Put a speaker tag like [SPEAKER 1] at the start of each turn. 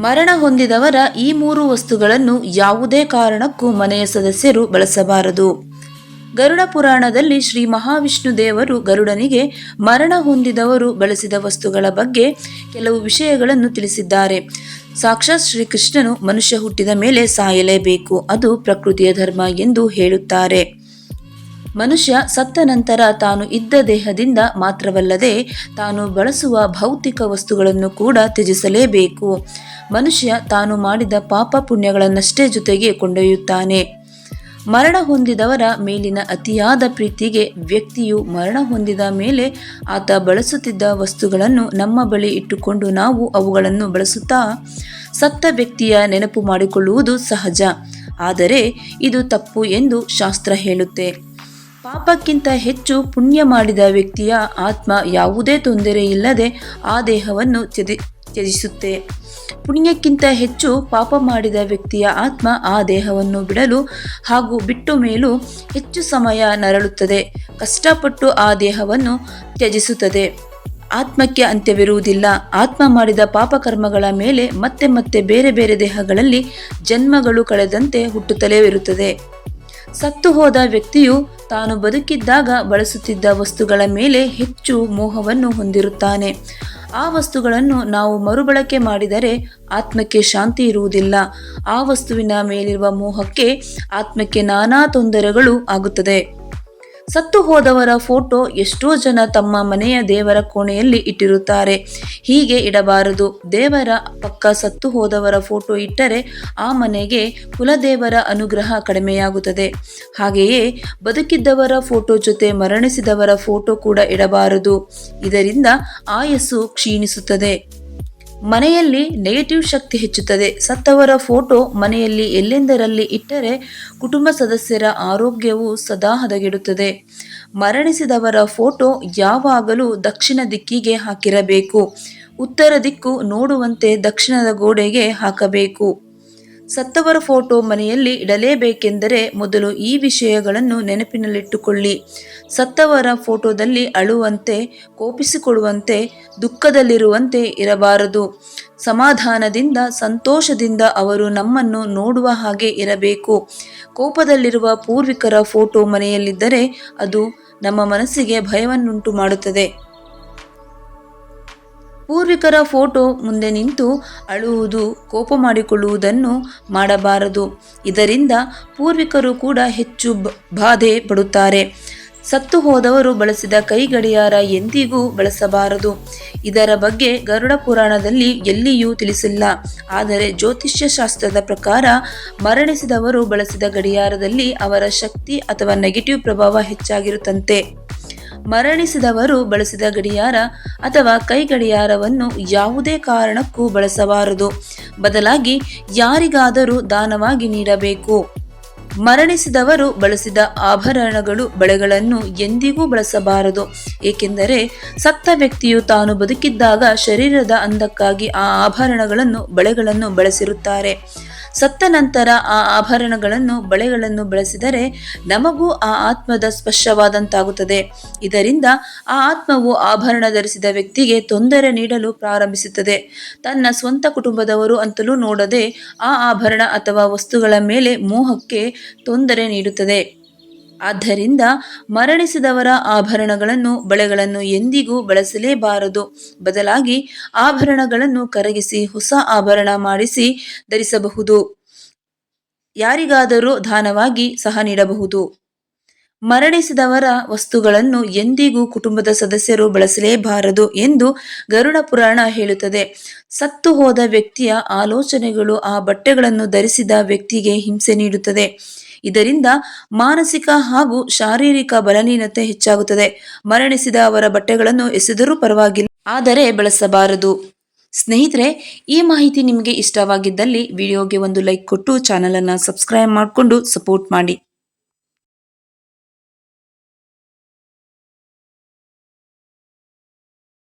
[SPEAKER 1] ಮರಣ ಹೊಂದಿದವರ ಈ ಮೂರು ವಸ್ತುಗಳನ್ನು ಯಾವುದೇ ಕಾರಣಕ್ಕೂ ಮನೆಯ ಸದಸ್ಯರು ಬಳಸಬಾರದು. ಗರುಡ ಪುರಾಣದಲ್ಲಿ ಶ್ರೀ ಮಹಾವಿಷ್ಣು ದೇವರು ಗರುಡನಿಗೆ ಮರಣ ಹೊಂದಿದವರು ಬಳಸಿದ ವಸ್ತುಗಳ ಬಗ್ಗೆ ಕೆಲವು ವಿಷಯಗಳನ್ನು ತಿಳಿಸಿದ್ದಾರೆ. ಸಾಕ್ಷಾತ್ ಶ್ರೀಕೃಷ್ಣನು ಮನುಷ್ಯ ಹುಟ್ಟಿದ ಮೇಲೆ ಸಾಯಲೇಬೇಕು. ಅದು ಪ್ರಕೃತಿಯ ಧರ್ಮ ಎಂದು ಹೇಳುತ್ತಾರೆ. ಮನುಷ್ಯ ಸತ್ತ ನಂತರ ತಾನು ಇದ್ದ ದೇಹದಿಂದ ಮಾತ್ರವಲ್ಲದೆ ತಾನು ಬಳಸುವ ಭೌತಿಕ ವಸ್ತುಗಳನ್ನು ಕೂಡ ತ್ಯಜಿಸಲೇಬೇಕು. ಮನುಷ್ಯ ತಾನು ಮಾಡಿದ ಪಾಪ ಪುಣ್ಯಗಳನ್ನಷ್ಟೇ ಜೊತೆಗೆ ಕೊಂಡೊಯ್ಯುತ್ತಾನೆ. ಮರಣ ಹೊಂದಿದವರ ಮೇಲಿನ ಅತಿಯಾದ ಪ್ರೀತಿಗೆ ವ್ಯಕ್ತಿಯು ಮರಣ ಹೊಂದಿದ ಮೇಲೆ ಆತ ಬಳಸುತ್ತಿದ್ದ ವಸ್ತುಗಳನ್ನು ನಮ್ಮ ಬಳಿ ಇಟ್ಟುಕೊಂಡು ನಾವು ಅವುಗಳನ್ನು ಬಳಸುತ್ತಾ ಸತ್ತ ವ್ಯಕ್ತಿಯ ನೆನಪು ಮಾಡಿಕೊಳ್ಳುವುದು ಸಹಜ. ಆದರೆ ಇದು ತಪ್ಪು ಎಂದು ಶಾಸ್ತ್ರ ಹೇಳುತ್ತೆ. ಪಾಪಕ್ಕಿಂತ ಹೆಚ್ಚು ಪುಣ್ಯ ಮಾಡಿದ ವ್ಯಕ್ತಿಯ ಆತ್ಮ ಯಾವುದೇ ತೊಂದರೆ ಇಲ್ಲದೆ ಆ ದೇಹವನ್ನು ತ್ಯಜಿ ತ್ಯಜಿಸುತ್ತೆ. ಪುಣ್ಯಕ್ಕಿಂತ ಹೆಚ್ಚು ಪಾಪ ಮಾಡಿದ ವ್ಯಕ್ತಿಯ ಆತ್ಮ ಆ ದೇಹವನ್ನು ಬಿಡಲು ಹಾಗೂ ಬಿಟ್ಟು ಮೇಲೂ ಹೆಚ್ಚು ಸಮಯ ನರಳುತ್ತದೆ. ಕಷ್ಟಪಟ್ಟು ಆ ದೇಹವನ್ನು ತ್ಯಜಿಸುತ್ತದೆ. ಆತ್ಮಕ್ಕೆ ಅಂತ್ಯವಿರುವುದಿಲ್ಲ. ಆತ್ಮ ಮಾಡಿದ ಪಾಪಕರ್ಮಗಳ ಮೇಲೆ ಮತ್ತೆ ಮತ್ತೆ ಬೇರೆ ಬೇರೆ ದೇಹಗಳಲ್ಲಿ ಜನ್ಮಗಳು ಕಳೆದಂತೆ ಹುಟ್ಟುತ್ತಲೇ ಇರುತ್ತದೆ. ಸತ್ತು ಹೋದ ವ್ಯಕ್ತಿಯು ತಾನು ಬದುಕಿದ್ದಾಗ ಬಳಸುತ್ತಿದ್ದ ವಸ್ತುಗಳ ಮೇಲೆ ಹೆಚ್ಚು ಮೋಹವನ್ನು ಹೊಂದಿರುತ್ತಾನೆ. ಆ ವಸ್ತುಗಳನ್ನು ನಾವು ಮರುಬಳಕೆ ಮಾಡಿದರೆ ಆತ್ಮಕ್ಕೆ ಶಾಂತಿ ಇರುವುದಿಲ್ಲ. ಆ ವಸ್ತುವಿನ ಮೇಲಿರುವ ಮೋಹಕ್ಕೆ ಆತ್ಮಕ್ಕೆ ನಾನಾ ತೊಂದರೆಗಳು ಆಗುತ್ತದೆ. ಸತ್ತು ಹೋದವರ ಫೋಟೋ ಎಷ್ಟೋ ಜನ ತಮ್ಮ ಮನೆಯ ದೇವರ ಕೋಣೆಯಲ್ಲಿ ಇಟ್ಟಿರುತ್ತಾರೆ. ಹೀಗೆ ಇಡಬಾರದು. ದೇವರ ಪಕ್ಕ ಸತ್ತು ಹೋದವರ ಫೋಟೋ ಇಟ್ಟರೆ ಆ ಮನೆಗೆ ಕುಲದೇವರ ಅನುಗ್ರಹ ಕಡಿಮೆಯಾಗುತ್ತದೆ. ಹಾಗೆಯೇ ಬದುಕಿದ್ದವರ ಫೋಟೋ ಜೊತೆ ಮರಣಿಸಿದವರ ಫೋಟೋ ಕೂಡ ಇಡಬಾರದು. ಇದರಿಂದ ಆಯಸ್ಸು ಕ್ಷೀಣಿಸುತ್ತದೆ. ಮನೆಯಲ್ಲಿ ನೆಗೆಟಿವ್ ಶಕ್ತಿ ಹೆಚ್ಚುತ್ತದೆ. ಸತ್ತವರ ಫೋಟೋ ಮನೆಯಲ್ಲಿ ಎಲ್ಲೆಂದರಲ್ಲಿ ಇಟ್ಟರೆ ಕುಟುಂಬ ಸದಸ್ಯರ ಆರೋಗ್ಯವು ಸದಾ ಹದಗೆಡುತ್ತದೆ. ಮರಣಿಸಿದವರ ಫೋಟೋ ಯಾವಾಗಲೂ ದಕ್ಷಿಣ ದಿಕ್ಕಿಗೆ ಹಾಕಿರಬೇಕು. ಉತ್ತರ ದಿಕ್ಕು ನೋಡುವಂತೆ ದಕ್ಷಿಣದ ಗೋಡೆಗೆ ಹಾಕಬೇಕು. ಸತ್ತವರ ಫೋಟೋ ಮನೆಯಲ್ಲಿ ಇಡಲೇಬೇಕೆಂದರೆ ಮೊದಲು ಈ ವಿಷಯಗಳನ್ನು ನೆನಪಿನಲ್ಲಿಟ್ಟುಕೊಳ್ಳಿ. ಸತ್ತವರ ಫೋಟೋದಲ್ಲಿ ಅಳುವಂತೆ, ಕೋಪಿಸಿಕೊಳ್ಳುವಂತೆ, ದುಃಖದಲ್ಲಿರುವಂತೆ ಇರಬಾರದು. ಸಮಾಧಾನದಿಂದ, ಸಂತೋಷದಿಂದ ಅವರು ನಮ್ಮನ್ನು ನೋಡುವ ಹಾಗೆ ಇರಬೇಕು. ಕೋಪದಲ್ಲಿರುವ ಪೂರ್ವಿಕರ ಫೋಟೋ ಮನೆಯಲ್ಲಿದ್ದರೆ ಅದು ನಮ್ಮ ಮನಸ್ಸಿಗೆ ಭಯವನ್ನುಂಟು ಮಾಡುತ್ತದೆ ಪೂರ್ವಿಕರ ಫೋಟೋ ಮುಂದೆ ನಿಂತು ಅಳುವುದು, ಕೋಪ ಮಾಡಿಕೊಳ್ಳುವುದನ್ನು ಮಾಡಬಾರದು. ಇದರಿಂದ ಪೂರ್ವಿಕರು ಕೂಡ ಹೆಚ್ಚು ಬಾಧೆ ಪಡುತ್ತಾರೆ. ಸತ್ತು ಹೋದವರು ಬಳಸಿದ ಕೈ ಗಡಿಯಾರ ಎಂದಿಗೂ ಬಳಸಬಾರದು. ಇದರ ಬಗ್ಗೆ ಗರುಡ ಪುರಾಣದಲ್ಲಿ ಎಲ್ಲಿಯೂ ತಿಳಿಸಿಲ್ಲ. ಆದರೆ ಜ್ಯೋತಿಷ್ಯ ಶಾಸ್ತ್ರದ ಪ್ರಕಾರ ಮರಣಿಸಿದವರು ಬಳಸಿದ ಗಡಿಯಾರದಲ್ಲಿ ಅವರ ಶಕ್ತಿ ಅಥವಾ ನೆಗೆಟಿವ್ ಪ್ರಭಾವ ಹೆಚ್ಚಾಗಿರುತ್ತಂತೆ. ಮರಣಿಸಿದವರು ಬಳಸಿದ ಗಡಿಯಾರ ಅಥವಾ ಕೈ ಗಡಿಯಾರವನ್ನು ಯಾವುದೇ ಕಾರಣಕ್ಕೂ ಬಳಸಬಾರದು. ಬದಲಾಗಿ ಯಾರಿಗಾದರೂ ದಾನವಾಗಿ ನೀಡಬೇಕು. ಮರಣಿಸಿದವರು ಬಳಸಿದ ಆಭರಣಗಳು ಬಳೆಗಳನ್ನು ಎಂದಿಗೂ ಬಳಸಬಾರದು. ಏಕೆಂದರೆ ಸತ್ತ ವ್ಯಕ್ತಿಯು ತಾನು ಬದುಕಿದ್ದಾಗ ಶರೀರದ ಅಂದಕ್ಕಾಗಿ ಆ ಆಭರಣಗಳನ್ನು, ಬಳೆಗಳನ್ನು ಬಳಸಿರುತ್ತಾರೆ. ಸತ್ತ ನಂತರ ಆ ಆಭರಣಗಳನ್ನು ಬಳೆಗಳನ್ನು ಬಳಸಿದರೆ ನಮಗೂ ಆ ಆತ್ಮದ ಸ್ಪರ್ಶವಾದಂತಾಗುತ್ತದೆ. ಇದರಿಂದ ಆ ಆತ್ಮವು ಆಭರಣ ಧರಿಸಿದ ವ್ಯಕ್ತಿಗೆ ತೊಂದರೆ ನೀಡಲು ಪ್ರಾರಂಭಿಸುತ್ತದೆ. ತನ್ನ ಸ್ವಂತ ಕುಟುಂಬದವರು ಅಂತಲೂ ನೋಡದೆ ಆ ಆಭರಣ ಅಥವಾ ವಸ್ತುಗಳ ಮೇಲೆ ಮೋಹಕ್ಕೆ ತೊಂದರೆ ನೀಡುತ್ತದೆ. ಆದ್ದರಿಂದ ಮರಣಿಸಿದವರ ಆಭರಣಗಳನ್ನು, ಬಳೆಗಳನ್ನು ಎಂದಿಗೂ ಬಳಸಲೇಬಾರದು. ಬದಲಾಗಿ ಆಭರಣಗಳನ್ನು ಕರಗಿಸಿ, ಹೊಸ ಆಭರಣ ಮಾಡಿಸಿ ಧರಿಸಬಹುದು. ಯಾರಿಗಾದರೂ ದಾನವಾಗಿ ಸಹ ನೀಡಬಹುದು. ಮರಣಿಸಿದವರ ವಸ್ತುಗಳನ್ನು ಎಂದಿಗೂ ಕುಟುಂಬದ ಸದಸ್ಯರು ಬಳಸಲೇಬಾರದು ಎಂದು ಗರುಡ ಪುರಾಣ ಹೇಳುತ್ತದೆ. ಸತ್ತು ಹೋದ ವ್ಯಕ್ತಿಯ ಆಲೋಚನೆಗಳು ಆ ಬಟ್ಟೆಗಳನ್ನು ಧರಿಸಿದ ವ್ಯಕ್ತಿಗೆ ಹಿಂಸೆ ನೀಡುತ್ತದೆ. ಇದರಿಂದ ಮಾನಸಿಕ ಹಾಗೂ ಶಾರೀರಿಕ ಬಲಹೀನತೆ ಹೆಚ್ಚಾಗುತ್ತದೆ. ಮರಣಿಸಿದ ಅವರ ಬಟ್ಟೆಗಳನ್ನು ಎಸೆದರೂ ಪರವಾಗಿಲ್ಲ. ಆದರೆ ಬಳಸಬಾರದು. ಸ್ನೇಹಿತರೆ, ಈ ಮಾಹಿತಿ ನಿಮಗೆ ಇಷ್ಟವಾಗಿದ್ದಲ್ಲಿ ವಿಡಿಯೋಗೆ ಒಂದು ಲೈಕ್ ಕೊಟ್ಟು ಚಾನಲನ್ನು ಸಬ್ಸ್ಕ್ರೈಬ್ ಮಾಡಿಕೊಂಡು ಸಪೋರ್ಟ್ ಮಾಡಿ.